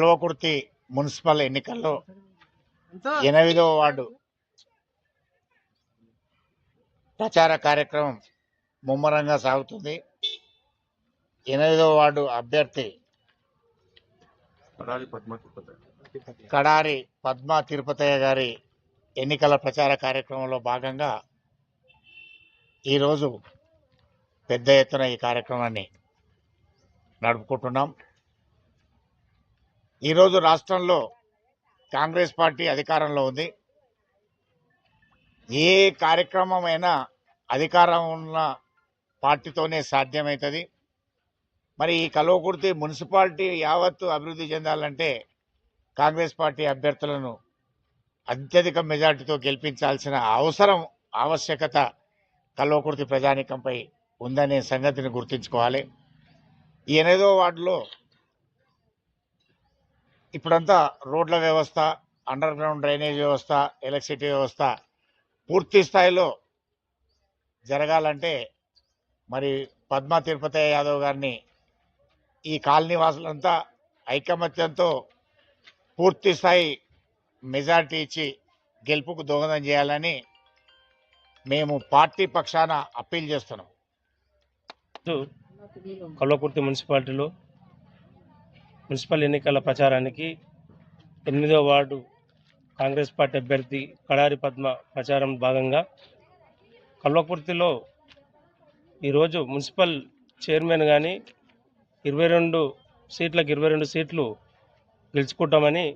Kalwakurthy municipal ఎన్నికల్లో ఎనిమిదవ ward ప్రచార కార్యక్రమం ముమ్మరంగా సాగుతుంది. ఎనిమిదవ వార్డు అభ్యర్థి పడాలి పద్మ తిరుపతి. కడారి పద్మా తిరుపతయ్య గారి ఎన్నికల ప్రచార కార్యక్రమంలో భాగంగా ఈరోజు పెద్ద ఎత్తున ఈ కార్యక్రమాన్ని నడుపుకుంటున్నాం. ఈరోజు రాష్ట్రంలో కాంగ్రెస్ పార్టీ అధికారంలో ఉంది. ఏ కార్యక్రమమైనా అధికారం ఉన్న పార్టీతోనే సాధ్యమవుతుంది మరి ఈ కల్వకుర్తి మున్సిపాలిటీ యావత్తు అభివృద్ధి చెందాలంటే కాంగ్రెస్ పార్టీ అభ్యర్థులను అత్యధిక మెజార్టీతో గెలిపించాల్సిన అవసరం ఆవశ్యకత కల్వకుర్తి ప్రజానీకంపై ఉందనే సంగతిని గుర్తుంచుకోవాలి. ఈ ఎనిమిదో వార్డులో ఇప్పుడంతా రోడ్ల వ్యవస్థ అండర్ గ్రౌండ్ డ్రైనేజ్ వ్యవస్థ ఎలక్ట్రిసిటీ వ్యవస్థ పూర్తి స్థాయిలో జరగాలంటే మరి పద్మా తిరుపతి యాదవ్ గారిని ఈ కాలనీ వాసులంతా ఐకమత్యంతో పూర్తి స్థాయి మెజార్టీ ఇచ్చి గెలుపుకు దోహదం చేయాలని మేము పార్టీ పక్షాన అప్పీల్ చేస్తున్నాం. కల్వకుర్తి మున్సిపాలిటీలో మున్సిపల్ ఎన్నికల ప్రచారానికి ఎనిమిదో వార్డు కాంగ్రెస్ పార్టీ అభ్యర్థి కడారి పద్మ ప్రచారం భాగంగా కల్వకుర్తిలో ఈరోజు మున్సిపల్ చైర్మన్ కానీ ఇరవై రెండు సీట్లకు ఇరవై రెండు సీట్లు గెలుచుకుంటామని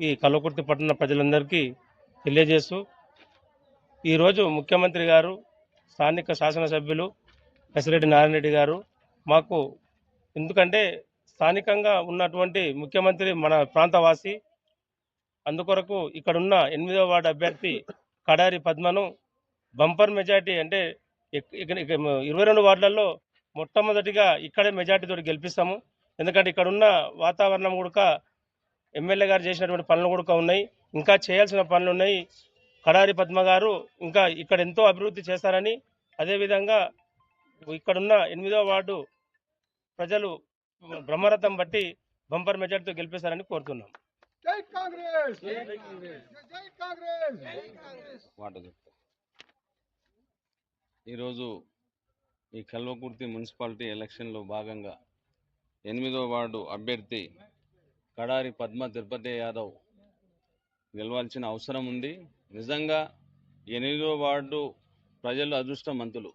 ఈ కల్వకుర్తి పట్టణ ప్రజలందరికీ తెలియజేస్తూ ఈరోజు ముఖ్యమంత్రి గారు స్థానిక శాసనసభ్యులు పెసిరెడ్డి నారాయణ రెడ్డి గారు మాకు ఎందుకంటే స్థానికంగా ఉన్నటువంటి ముఖ్యమంత్రి మన ప్రాంతవాసి అందుకొరకు ఇక్కడున్న ఎనిమిదవ వార్డు అభ్యర్థి కడారి పద్మను బంపర్ మెజార్టీ అంటే ఇరవై రెండు వార్డులలో మొట్టమొదటిగా ఇక్కడే మెజార్టీతో గెలిపిస్తాము. ఎందుకంటే ఇక్కడున్న వాతావరణం కూడా ఎమ్మెల్యే గారు చేసినటువంటి పనులు కూడా ఉన్నాయి. ఇంకా చేయాల్సిన పనులు ఉన్నాయి. కడారి పద్మ గారు ఇంకా ఇక్కడ ఎంతో అభివృద్ధి చేస్తారని అదేవిధంగా ఇక్కడున్న ఎనిమిదో వార్డు ప్రజలు బ్రహ్మరథం బట్టి బంపర్ మెజార్టీతో గెలిపిస్తారని కోరుతున్నాం. జై కాంగ్రెస్! జై కాంగ్రెస్! మాట చెప్తా. ఈరోజు ఈ కల్వకుర్తి మున్సిపాలిటీ ఎలక్షన్లో భాగంగా ఎనిమిదో వార్డు అభ్యర్థి కడారి పద్మ తిరుపతి యాదవ్ గెలవాల్సిన అవసరం ఉంది. నిజంగా ఎనిమిదో వార్డు ప్రజలు అదృష్టవంతులు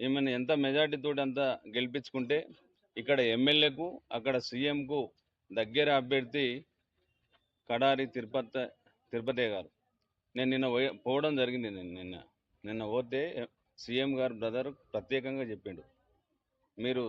ఈమెను ఎంత మెజార్టీతో అంత గెలిపించుకుంటే ఇక్కడ ఎమ్మెల్యేకు అక్కడ సీఎంకు దగ్గర అభ్యర్థి కడారి తిరుపతి తిరుపతి గారు. నేను నిన్న పోవడం జరిగింది నేను నిన్న. నిన్న పోతే సీఎం గారు బ్రదర్ ప్రత్యేకంగా చెప్పిండు. మీరు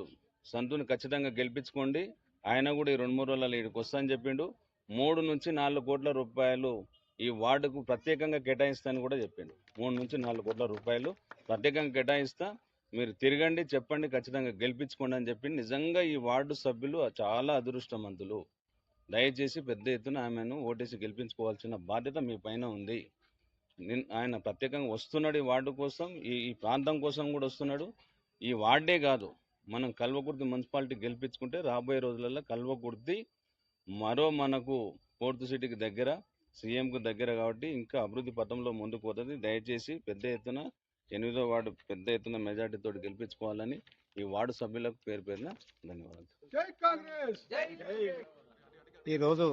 సంతుని ఖచ్చితంగా గెలిపించుకోండి. ఆయన కూడా ఈ రెండు మూడు రోజుల ఇక్కడికి వస్తా అని చెప్పిండు. మూడు నుంచి నాలుగు కోట్ల రూపాయలు ఈ వార్డుకు ప్రత్యేకంగా కేటాయిస్తానని కూడా చెప్పిండు. మూడు నుంచి నాలుగు కోట్ల రూపాయలు ప్రత్యేకంగా కేటాయిస్తా. మీరు తిరగండి చెప్పండి ఖచ్చితంగా గెలిపించుకోండి అని చెప్పి నిజంగా ఈ వార్డు సభ్యులు చాలా అదృష్టమంతులు దయచేసి పెద్ద ఎత్తున ఆమెను ఓటేసి గెలిపించుకోవాల్సిన బాధ్యత మీ పైన ఉంది. ఆయన ప్రత్యేకంగా వస్తున్నాడు ఈ వార్డు కోసం ఈ ఈ ప్రాంతం కోసం కూడా వస్తున్నాడు. ఈ వార్డే కాదు మనం కల్వకుర్తి మున్సిపాలిటీ గెలిపించుకుంటే రాబోయే రోజులలో కల్వకుర్తి మరో మనకు ఫోర్త్ సిటీకి దగ్గర సీఎంకు దగ్గర కాబట్టి ఇంకా అభివృద్ధి పథంలో ముందుకు పోతుంది. దయచేసి పెద్ద ఎత్తున ఎనిమిదో వార్డు పెద్ద ఎత్తున మెజార్టీతో గెలిపించుకోవాలని ఈ వార్డు సభ్యులకు పేరు పేరున ధన్యవాదాలు. జై కాంగ్రెస్! ఈరోజు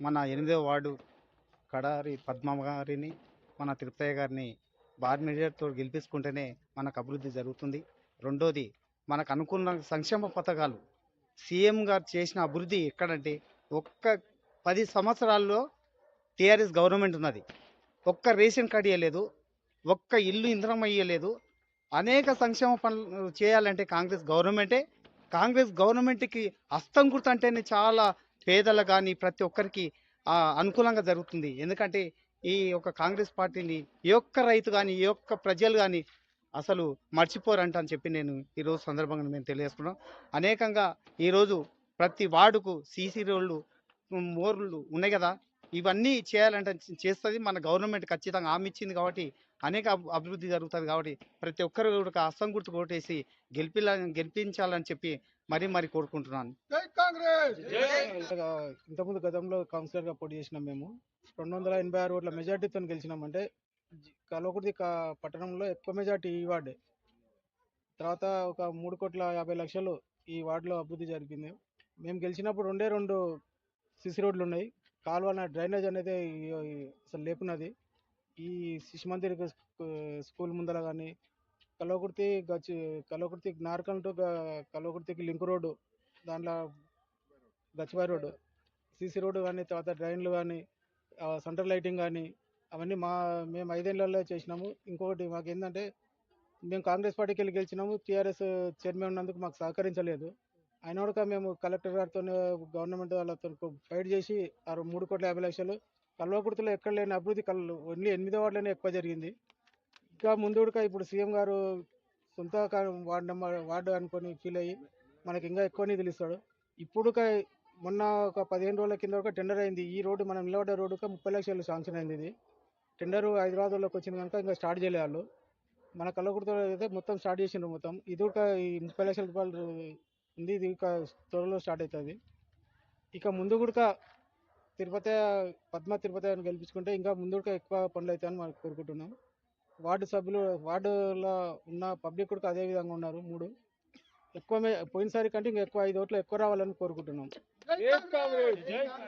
మన ఎనిమిదవ వార్డు కడారి పద్మ గారిని మన తిరుపతయ్య గారిని భారీ మెజార్టీతో గెలిపించుకుంటేనే మనకు అభివృద్ధి జరుగుతుంది. రెండోది మనకు అనుకున్న సంక్షేమ పథకాలు. సీఎం గారు చేసిన అభివృద్ధి ఎక్కడంటే ఒక్క పది సంవత్సరాల్లో టీఆర్ఎస్ గవర్నమెంట్ ఉన్నది. ఒక్క రేషన్ కార్డు ఇవ్వలేదు. ఒక్క ఇల్లు ఇంధనం అయ్యలేదు. అనేక సంక్షేమ పనులు చేయాలంటే కాంగ్రెస్ గవర్నమెంటే. కాంగ్రెస్ గవర్నమెంట్కి హస్తం గుర్తంటేనే చాలా పేదలు కానీ ప్రతి ఒక్కరికి అనుకూలంగా జరుగుతుంది. ఎందుకంటే ఈ యొక్క కాంగ్రెస్ పార్టీని ఏ ఒక్క రైతు కానీ ఏ ఒక్క ప్రజలు కానీ అసలు మర్చిపోరంట అని చెప్పి నేను ఈరోజు సందర్భంగా మేము తెలియజేసుకున్నాం అనేకంగా ఈరోజు ప్రతి వార్డుకు సీసీ రోడ్లు మోర్లు ఉన్నాయి కదా. ఇవన్నీ చేయాలంటే చేస్తుంది మన గవర్నమెంట్ ఖచ్చితంగా. హామీ ఇచ్చింది కాబట్టి అనేక అభి- అభివృద్ధి జరుగుతుంది కాబట్టి ప్రతి ఒక్కరు కూడా హస్తం గుర్తు కొట్టేసి గెలిపిలా గెలిపించాలని చెప్పి మరీ మరీ కోరుకుంటున్నాను. జై కాంగ్రెస్! ఇంతకుముందు గతంలో కౌన్సిలర్గా పోటీ చేసినాం మేము. రెండు వందల ఎనభై ఆరు ఓట్ల మెజార్టీతో గెలిచినాం. అంటే జి- కల్వకుర్తి పట్టణంలో ఎక్కువ మెజార్టీ ఈ వార్డే. తర్వాత ఒక మూడు కోట్ల యాభై లక్షలు ఈ వార్డులో అభివృద్ధి జరిగింది. మేము గెలిచినప్పుడు రెండే రెండు సిసి రోడ్లు ఉన్నాయి కాలువ డ్రైనేజ్ అనేది అసలు లేకున్నది ఈ శిశు మందిర్ స్కూల్ ముందర కానీ కల్వకుర్తి గచ్చి కల్వకుర్తి నార్కల్ టు గ- కల్వకుర్తికి లింక్ రోడ్డు దాంట్లో గచ్చిబారి రోడ్డు సీసీ రోడ్డు కానీ తర్వాత డ్రైన్లు కానీ సెంటర్ లైటింగ్ కానీ అవన్నీ మా మేము ఐదేళ్ళలో చేసినాము. ఇంకొకటి మాకు ఏంటంటే మేము కాంగ్రెస్ పార్టీకి వెళ్ళి గెలిచినాము. టీఆర్ఎస్ చైర్మన్ ఉన్నందుకు మాకు సహకరించలేదు. అయినా కూడా మేము కలెక్టర్ గారితో గవర్నమెంట్ వాళ్ళతో ఫైట్ చేసి ఆ మూడు కోట్ల యాభై లక్షలు కల్వకుర్తిలో ఎక్కడ లేని అభివృద్ధి కళ్ళు ఓన్లీ ఎనిమిదో వార్డులోనే ఎక్కువ జరిగింది. ఇంకా ముందుడుక ఇప్పుడు సీఎం గారు సొంత వార్డు నెంబర్ వార్డు అనుకొని ఫీల్ అయ్యి మనకి ఇంకా ఎక్కువ నిధులు ఇస్తాడు ఇప్పుడు మొన్న ఒక పదిహేను రోజుల కింద ఒక టెండర్ అయింది. ఈ రోడ్డు మనం నిలబడ్డ రోడ్డుకి ముప్పై లక్షలు శాంక్షన్ అయింది ఇది. టెండర్ హైదరాబాద్లోకి వచ్చింది కనుక ఇంకా స్టార్ట్ చేయలేదు వాళ్ళు. మన కల్లకుర్తిలో అయితే మొత్తం స్టార్ట్ చేసిండ్రు మొత్తం. ఇది ఒక ఈ ముప్పై లక్షల రూపాయలు ఉంది. ఇది ఇంకా త్వరలో స్టార్ట్ అవుతుంది. ఇక ముందు కూడా తిరుపతి పద్మ తిరుపతి అని గెలిపించుకుంటే ఇంకా ముందుకు ఎక్కువ పనులు అవుతాయని మనం కోరుకుంటున్నాం. వార్డు సభ్యులు వార్డులో ఉన్న పబ్లిక్ కూడా అదే విధంగా ఉన్నారు మూడు. ఎక్కువ పోయినసారి కంటే ఇంకా ఎక్కువ ఐదు ఓట్లు ఎక్కువ రావాలని కోరుకుంటున్నాం.